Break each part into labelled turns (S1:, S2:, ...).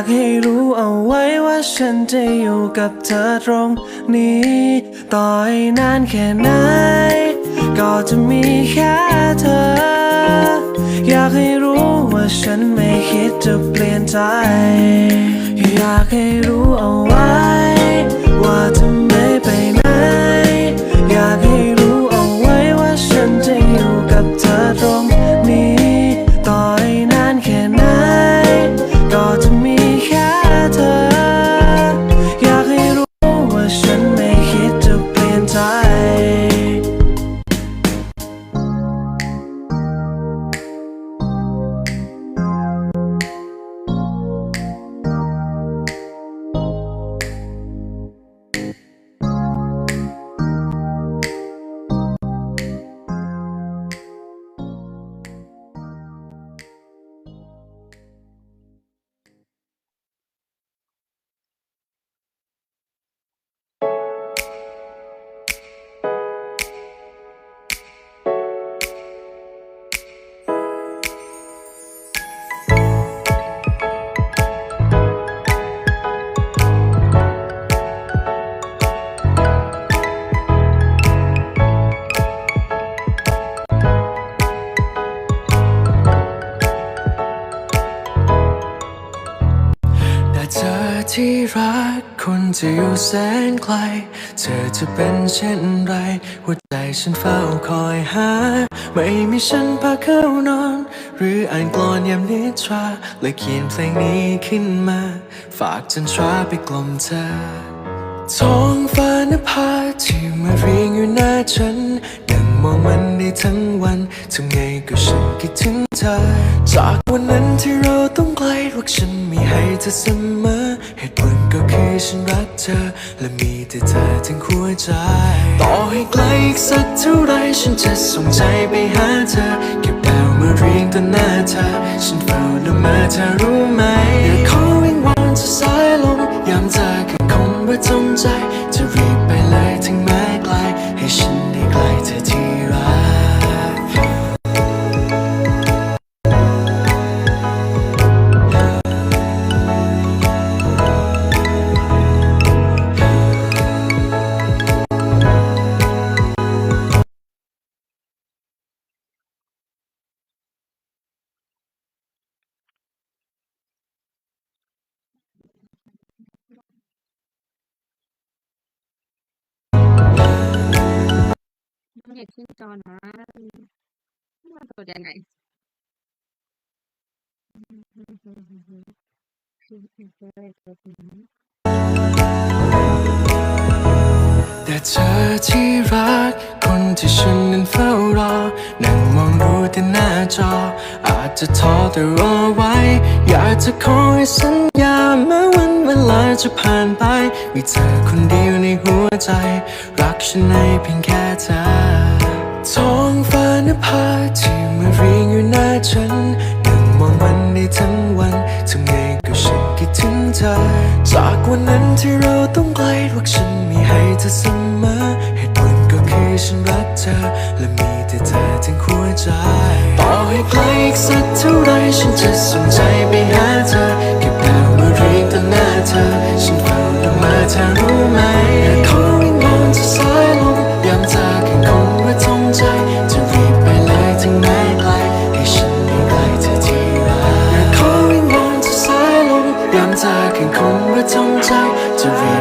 S1: ากให้รู้เอาไว้ว่าฉันจะอยู่กับเธอตรงนี้ ต่อให้นานแค่ไหน ก็จะมีแค่เธอ อยากให้รู้ว่าฉันไม่คิดจะเปลี่ยนใจ อยากให้รู้เอาไว้ว่า
S2: ที่รักคนจะอยู่แสนไกล เธอจะเป็นเช่นไร หัวใจฉันเฝ้าคอยหา ไม่มีฉันพาเข้านอน หรืออ่านกลอนยามนิทราเลยเขียนเพลงนี้ขึ้นมา ฝากจันทราไปกลมเธอท้องฟ้านภาที่มาเรียงอยู่หน้าฉันนั่งมองมันได้ทั้งวันทำไงก็ฉันคิดถึงเธอ จากวันนั้นที่เราต้องไกลรักฉันมีให้เธอเสมอ ก็คือฉันรักเธอ และมีแต่เธอทั้งหัวใจ ต่อให้ไกลอีกสักเท่าไรฉันจะส่งใจไปหาเธอเก็บดาวมาเรียงต่อหน้าเธอ ฉันเฝ้าละเมอเธอรู้ไหมอยากขอวิงวอนจะสายลมยามเธอคือคงว่าจงใจ ไม่อ
S3: ยากขึ้นจอนะมันกดยังไง
S2: แต่เธอที่รัก คนที่ฉันนั้นเฝ้ารอ นั่งมองดูแต่หน้าจอ อาจจะท้อแต่รอไว้ อยากจะขอให้สัญญาแม้วันเวลาจะผ่านไป มีเธอคนเดียว วใจ รักฉันในเพียงแค่เธอท้องฟ้านภาที่มาเรียงอยู่หน้าฉันนั่งมองมันได้ทั้งวันทำไงก็ฉันคิดถึงเธอ จากวันนั้นที่เราต้องไกลรักฉันมีให้เธอเสมอเหตุผลก็คือฉันรักเธอ และมีแต่เธอทั้งหัวใจ ต่อให้ไกลอีกสักเท่าไรฉันจะส่งใจไปหาเธอ เก็บดาวมาเรียงต่อหน้าเธอ ฉันเฝ้าละเมอเธอรู้ไหม จ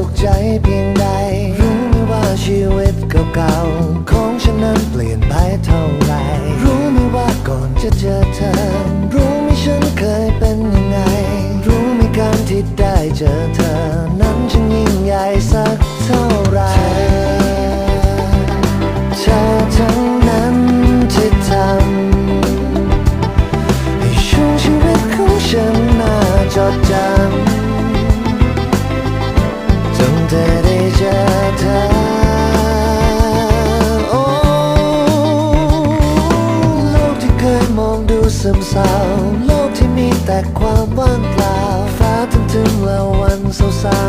S2: สุขใจเพี
S1: ยงใด รู้ไหมว่าชีวิตเก่าๆของฉันนั้นเปลี่ยนไปเท่า
S4: ๆโลก